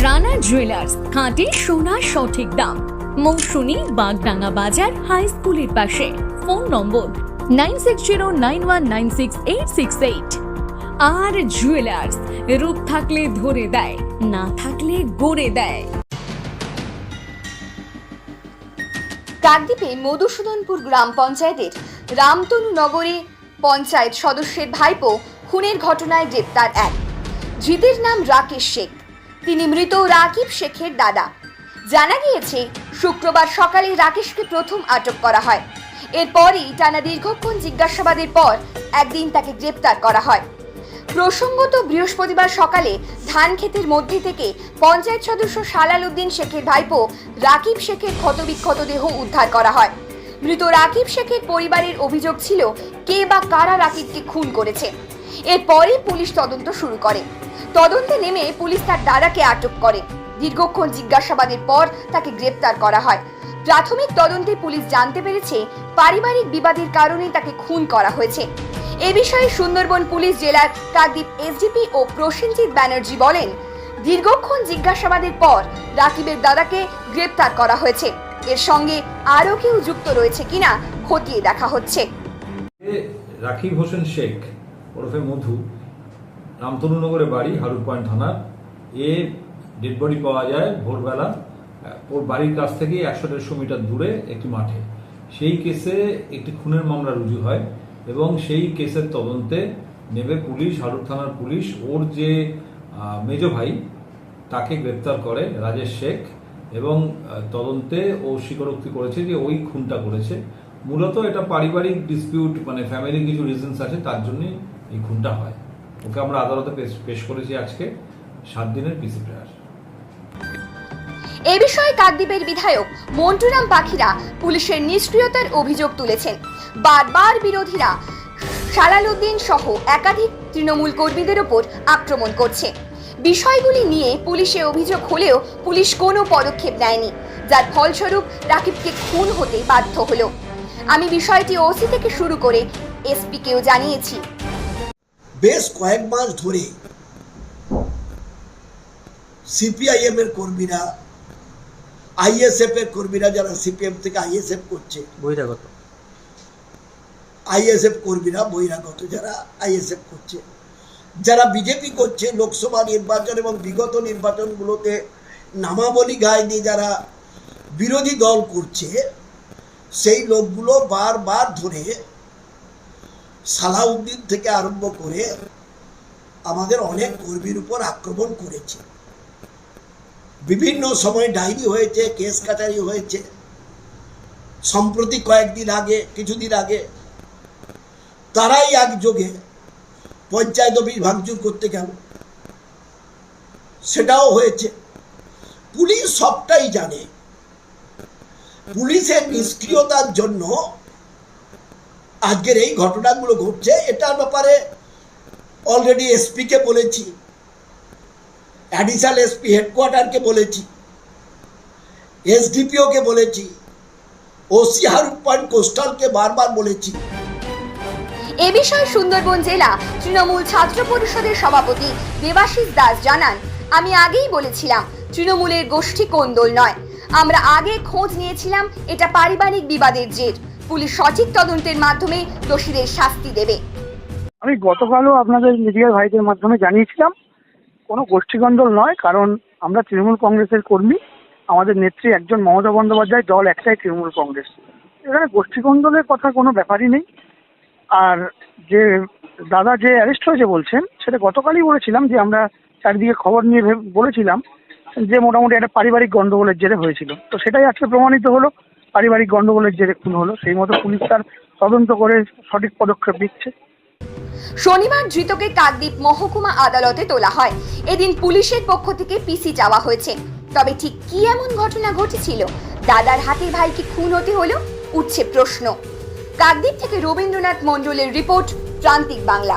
Rana jewellers খাঁটি সোনার সঠিক দাম। মৌসুমী বাগডাঙ্গা বাজার হাই স্কুলের পাশে। Phone number nine six zero nine one nine six eight six eight. আর জুয়েলার্স রূপ থাকলে ধরে দেয়, না থাকলে গড়ে দেয়। কাকদ্বীপে মধুসূদনপুর গ্রাম পঞ্চায়েতের রামতনু নগরে পঞ্চায়েত সদস্যের ভাইপো খুনের ঘটনায় গ্রেপ্তার এক। ধৃতের নাম রাকেশ শেখ। তিনি মৃত রাকিব শেখের দাদা। জানা গিয়েছে, শুক্রবার সকালে রাকেশকে প্রথম আটক করা হয়। এরপরই টানা দীর্ঘক্ষণ জিজ্ঞাসাবাদের পর একদিন তাকে গ্রেপ্তার করা হয়। প্রসঙ্গত, বৃহস্পতিবার সকালে ধান ক্ষেতের মধ্যে থেকে পঞ্চায়েত সদস্য সালাল উদ্দিন শেখের ভাইপো রাকিব শেখের ক্ষতবিক্ষত দেহ উদ্ধার করা হয়। মৃত রাকিব শেখের পরিবারের অভিযোগ ছিল, কে বা কারা রাকিবকে খুন করেছে। এরপরই পুলিশ তদন্ত শুরু করে। তদন্তে নেমে পুলিশ তার দাদাকে আটক করে। দীর্ঘক্ষণ জিজ্ঞাসাবাদের পর তাকে গ্রেপ্তার করা হয়। প্রাথমিক তদন্তে পুলিশ জানতে পেরেছে, পারিবারিক বিবাদের কারণে তাকে খুন করা হয়েছে। এ বিষয়ে সুন্দরবন পুলিশ জেলার কাকদ্বীপ এসডিপি ও প্রসেনজিৎ ব্যানার্জি বলেন, দীর্ঘক্ষণ জিজ্ঞাসাবাদের পর রাকিবের দাদাকে গ্রেপ্তার করা হয়েছে। এর সঙ্গে আরও কেউ যুক্ত রয়েছে কিনা খতিয়ে দেখা হচ্ছে। রাকিব হোসেন শেখ, ওরফে মধু, রামতনুনগরে বাড়ি, হারুর পয়েন্ট থানার এ ডেড বডি পাওয়া যায় ভোরবেলা ওর বাড়ির কাছ থেকে একশো দেড়শো মিটার দূরে একটি মাঠে। সেই কেসে একটি খুনের মামলা রুজু হয় এবং সেই কেসের তদন্তে নেবে পুলিশ, হারুর থানার পুলিশ। ওর যে মেজ ভাই, তাকে গ্রেপ্তার করে রাজেশ শেখ। এবং তদন্তে ও স্বীকারোক্তি করেছে যে ওই খুনটা করেছে। মূলত এটা পারিবারিক ডিসপিউট মানে ফ্যামিলি কিছু রিজনস আছে, তার জন্যই এই খুনটা হয়। ওকে আমরা আদালতে পেশ করেছি আজকে, সাত দিনের পিসি প্রেয়ার এ বিষয়ে কাকদ্বীপের বিধায়ক মন্টুরাম পাখিরা পুলিশের নিষ্ক্রিয়তার অভিযোগ তুলেছেন। বারবার বিরোধীরা সালালউদ্দিন সহ একাধিক তৃণমূল কর্মীদের ওপর আক্রমণ করছে। বিষয়গুলি নিয়ে পুলিশে অভিযোগ হলেও পুলিশ কোনো পদক্ষেপ নেয়নি যার ফলস্বরূপ রাকিবকে খুন হতে বাধ্য হলো। আমি বিষয়টি ওসি থেকে শুরু করে এসপিকেও জানিয়েছি। বেশ কয়েক মাস ধরে সিপিআইএম এর কর্মীরা আইএসএফ এর কর্মীরা যারা সিপিএম থেকে আইএসএফ করছে বহিরাগত। আইএসএফ কর্মীরা বহিরাগত যারা আইএসএফ করছে। যারা বিজেপি করছে, লোকসভা নির্বাচন এবং বিগত নির্বাচনগুলোতে নামাবলী গায়ে দিয়ে যারা বিরোধী দল করছে, সেই লোকগুলো বারবার ধরে সালাউদ্দিন থেকে আরম্ভ করে আমাদের অনেক কর্মীর উপর আক্রমণ করেছে। বিভিন্ন সময় ডায়েরি হয়েছে, কেস কাটারি হয়েছে। সম্প্রতি কয়েকদিন আগে, কিছুদিন আগে তারাই একযোগে পঞ্চায়েত অফিস ভাঙচুর করতে গেল। সেটাও হয়েছে। পুলিশ সবটাই জানে। পুলিশের নিষ্ক্রিয়তার জন্য আজকের এই ঘটনাগুলো ঘটছে। এটার ব্যাপারে অলরেডি এসপিকে বলেছি অ্যাডিশনাল এসপি হেডকোয়ার্টারকে বলেছি এসডিপিওকে বলেছি ওসি হারুপ পয়েন্ট কোস্টালকে বারবার বলেছি। এ বিষয়ে সুন্দরবন জেলা তৃণমূল ছাত্র পরিষদের সভাপতি দেবাশিস দাস জানান, আমি আগেই বলেছিলাম, তৃণমূলের গোষ্ঠী কোন্দল নয়। আমরা আগে খোঁজ নিয়েছিলাম, এটা পারিবারিক বিবাদের জের। পুলিশ সঠিক তদন্তের মাধ্যমে দোষীদের শাস্তি দেবে। আমি গতকালও আপনাদের মিডিয়ার ভাইদের মাধ্যমে জানিয়েছিলাম, কোনো গোষ্ঠীগণ্ডল নয়, কারণ আমরা তৃণমূল কংগ্রেসের কর্মী। আমাদের নেত্রী একজন মমতা বন্দ্যোপাধ্যায়, দল একটাই তৃণমূল কংগ্রেস। এখানে গোষ্ঠীগণ্ডলের কথা কোনো ব্যাপারই নেই। আর যে দাদা যে অ্যারেস্ট হয়েছে বলছেন, সেটা গতকালই বলেছিলাম যে আমরা চারিদিকে খবর নিয়ে বলেছিলাম যে মোটামুটি একটা পারিবারিক গণ্ডগোলের জেরে হয়েছিল। তো সেটাই আজকে প্রমাণিত হলো, পারিবারিক গণ্ডগোলের জেরে খুন হলো। সেই মতো পুলিশ তার তদন্ত করে সঠিক পদক্ষেপ দিচ্ছে শনিবার ধৃতকে কাকদ্বীপ মহকুমা আদালতে তোলা হয়। এদিন পুলিশের পক্ষ থেকে পিসি চাওয়া হয়েছে। তবে ঠিক কি এমন ঘটনা ঘটেছিল? দাদার হাতে ভাই কি খুন হতে হলো? উঠছে প্রশ্ন। কাকদ্বীপ থেকে রবীন্দ্রনাথ মণ্ডলের রিপোর্ট প্রান্তিক বাংলা।